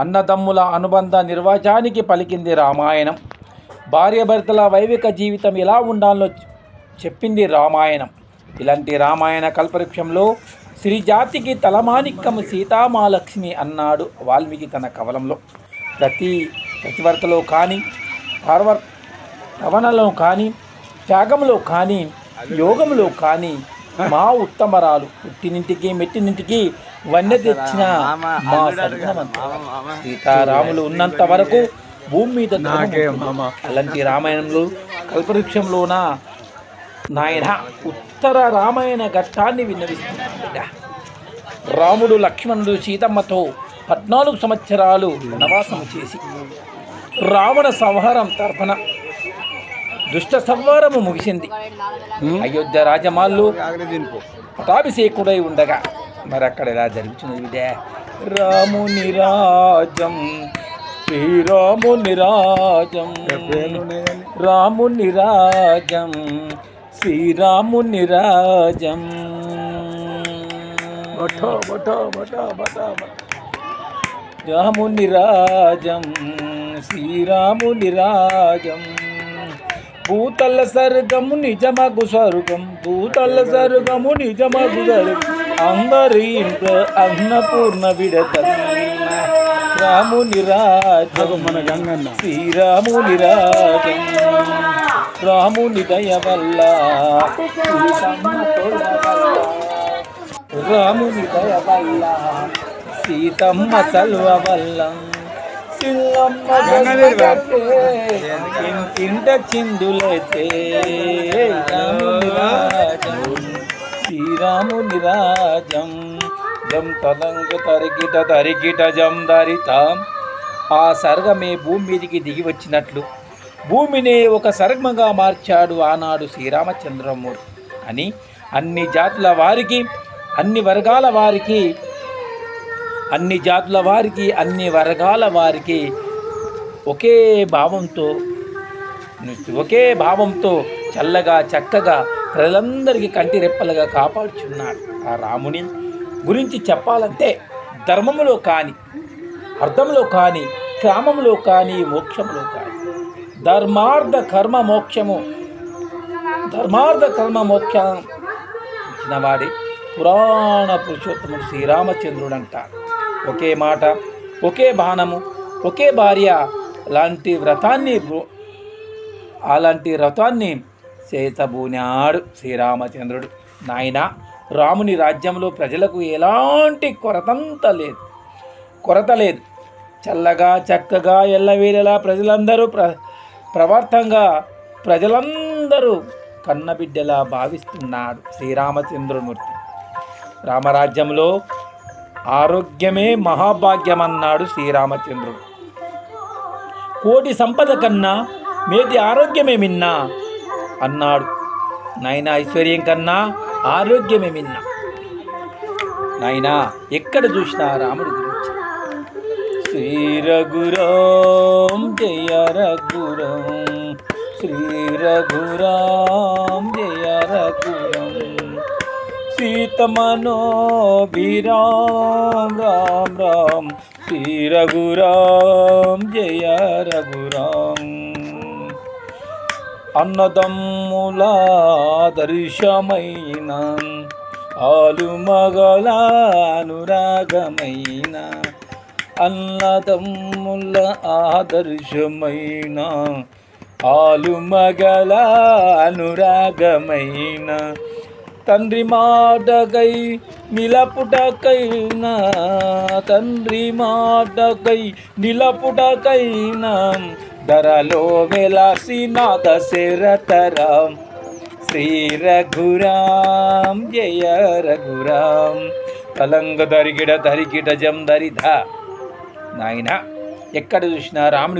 అన్నదమ్ముల అనుబంధ నిర్వచానికి పలికింది రామాయణం. భార్యాభర్తల వైవిక జీవితం ఎలా ఉండాలో చెప్పింది రామాయణం. ఇలాంటి రామాయణ కల్పవృక్షంలో శ్రీజాతికి తలమానిక్కము సీతామాలక్ష్మి అన్నాడు వాల్మీకి తన కవలంలో. ప్రతి ప్రతివర్తలో కానీ పార్వ రవణలో కానీ త్యాగంలో కానీ యోగంలో కానీ మా ఉత్తమరాలు పుట్టినింటికి మెట్టినింటికి వన్నె తెచ్చిన మా సీతారాములు ఉన్నంత వరకు భూమి మీద. అలాంటి రామాయణంలో కల్పవృక్షంలోన నాయన ఉత్తర రామాయణ ఘట్టాన్ని విన్నవిస్తున్నాడు. రాముడు లక్ష్మణుడు సీతమ్మతో పద్నాలుగు సంవత్సరాలు వనవాసం చేసి రావణ సంహారం తరపున దుష్ట సంహారము ముగిసింది. అయోధ్య రాజమాళ్ళు పటాభిషేకుడై ఉండగా మరి అక్కడ ఎలా జరుగుతున్నది బిడ్డ రాముని రాజం శ్రీరాముని రాజం రాముని రాజం శ్రీరాముని రాజం. రాముని రాజం శ్రీరాముని రాజం. భూతల సర్గము నిజమగు స్వర్గం భూతల సర్గము నిజమగు స్వర్గం అందరి ఇంట్లో అన్నపూర్ణ విడతన్న రాముని రాజం శ్రీరాముని రాజం. రాముని దయ వల్ల రాముని దయ వల్ల సీతమ్మ సల్వ వల్ల. ఇంట చిందులైతే శ్రీరాముని రాజం జం తదంగ తరిగిట తరిగిట జం దరితాం ఆ సర్గమే భూమి మీదికి దిగి వచ్చినట్లు. భూమిని ఒక సర్గంగా మార్చాడు ఆనాడు శ్రీరామచంద్రమూర్తి అని అన్ని జాతుల వారికి అన్ని వర్గాల వారికి అన్ని జాతుల వారికి అన్ని వర్గాల వారికి ఒకే భావంతో ఒకే భావంతో చల్లగా చక్కగా ప్రజలందరికీ కంటి రెప్పలుగా కాపాడుచున్నాడు ఆ రాముని. గురించి చెప్పాలంటే ధర్మములో కానీ అర్థంలో కానీ క్రమంలో కానీ మోక్షంలో కానీ ధర్మార్థ కర్మ మోక్షము ధర్మార్థ కర్మ మోక్షం ఇచ్చినవాడే పురాణ పురుషోత్తముడు శ్రీరామచంద్రుడు అంటారు ఒకే మాట ఒకే బాణము ఒకే భార్య లాంటి వ్రతాన్ని అలాంటి వ్రతాన్ని చేతబూనాడు శ్రీరామచంద్రుడు. నాయన రాముని రాజ్యంలో ప్రజలకు ఎలాంటి కొరతంత లేదు. కొరత లేదు. చల్లగా చక్కగా ఎల్లవేళలా ప్రజలందరూ ప్ర ప్రవర్తంగా ప్రజలందరూ కన్నబిడ్డలా భావిస్తున్నాడు శ్రీరామచంద్రమూర్తి. రామరాజ్యంలో ఆరోగ్యమే మహాభాగ్యమన్నాడు శ్రీరామచంద్రుడు. కోటి సంపద కన్నా మేటి ఆరోగ్యమే మిన్నా అన్నాడు. నాయన ఐశ్వర్యం కన్నా ఆరోగ్యమే మిన్నా. నాయనా ఎక్కడ చూసినా రాముడి గురించి. శ్రీ రఘురాం జయ రఘురాం శ్రీ రఘురాం జయ రఘురాం సీతమనోభిరాం రామ్ రామ్ శ్రీ రఘురాం జయ రఘురాం అన్నదమ్ముల దర్శమైన ఆలుమగల అనురాగమైన అన్నదమ్ముల ఆదర్శమైన ఆలుమగల అనురాగమైన తండ్రి మాటకై నిలపుటకైనా తండ్రి మాటకై నిలపుటకైనా. ధరలో వెలసిన దశరథరాం. శ్రీ రఘురాం జయ రఘురాం. కలంగ దరిగిడ దరిగిడ జం దరిధ. నాయన ఎక్కడ చూసినా రాముడి